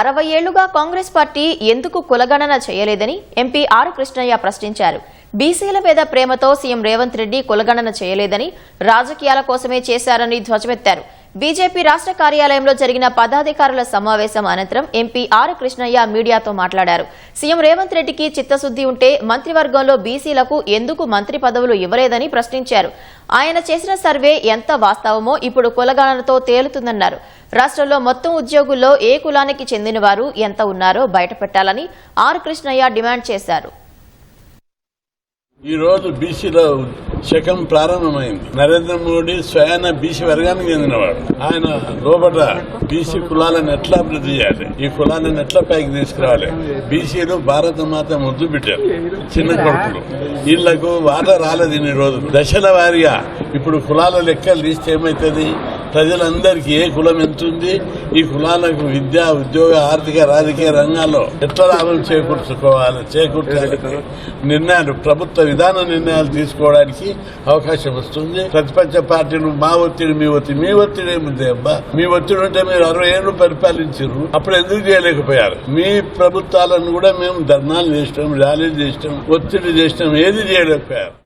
అరవై ఏళ్ళుగా కాంగ్రెస్ పార్టీ ఎందుకు కులగణన చేయలేదని ఎంపీ ఆర్ కృష్ణయ్య ప్రశ్నించారు. బీసీల మీద ప్రేమతో సీఎం రేవంత్ రెడ్డి కులగణన చేయలేదని రాజకీయాల కోసమే చేశారని ధ్వజమెత్తారు. బీజేపీ రాష్ట్ర కార్యాలయంలో జరిగిన పదాధికారుల సమావేశం అనంతరం ఎంపీ ఆర్ కృష్ణయ్య మీడియాతో మాట్లాడారు. సీఎం రేవంత్ రెడ్డికి చిత్తశుద్ది ఉంటే మంత్రివర్గంలో బీసీలకు ఎందుకు మంత్రి పదవులు ఇవ్వలేదని ప్రశ్నించారు. ఆయన చేసిన సర్వే ఎంత వాస్తవమో ఇప్పుడు కులగణనతో తేలుతుందన్నారు. రాష్ట్రంలో మొత్తం ఉద్యోగుల్లో ఏ కులానికి చెందిన వారు ఎంత ఉన్నారో బయటపెట్టాలని ఆర్ కృష్ణయ్య డిమాండ్ చేశారు. ఈ రోజు బీసీలో శకం ప్రారంభమైంది. నరేంద్ర మోడీ స్వయాన బీసీ వర్గానికి చెందినవాడు. ఆయన లోపల బీసీ కులాలను ఎట్లా అభివృద్ధి చేయాలి? ఈ కులాలను ఎట్లా పైకి తీసుకురావాలి? బీసీలు భారత మాత ముద్దు పెట్టారు. చిన్న కొడుకులు. వీళ్ళకు వాట రాలేదు ఇన్ని రోజులు. దశల వారీగా ఇప్పుడు కులాల లెక్కలు తీస్తే ఏమవుతుంది ప్రజలందరికీ ఏ కులం ఎంతుంది ఈ కులాలకు విద్య ఉద్యోగ ఆర్థిక రాజకీయ రంగాల్లో ఎట్లా లాభం చేకూర్చుకోవాలి? చేకూర్చడానికి నిర్ణయాలు ప్రభుత్వ విధాన నిర్ణయాలు తీసుకోవడానికి అవకాశం వస్తుంది. ప్రతిపక్ష పార్టీలు మా ఒత్తిడి మీ ఒత్తిడి మీ ఒత్తిడి ఏముంది అబ్బా? మీ ఒత్తిడి ఉంటే మీరు అరవై ఏళ్ళు పరిపాలించారు. అప్పుడు ఎందుకు చేయలేకపోయారు? మీ ప్రభుత్వాలను కూడా మేము ధర్నాలు చేసినాం ర్యాలీలు చేసినాం ఒత్తిడి చేసినాం ఏది చేయలేకపోయారు?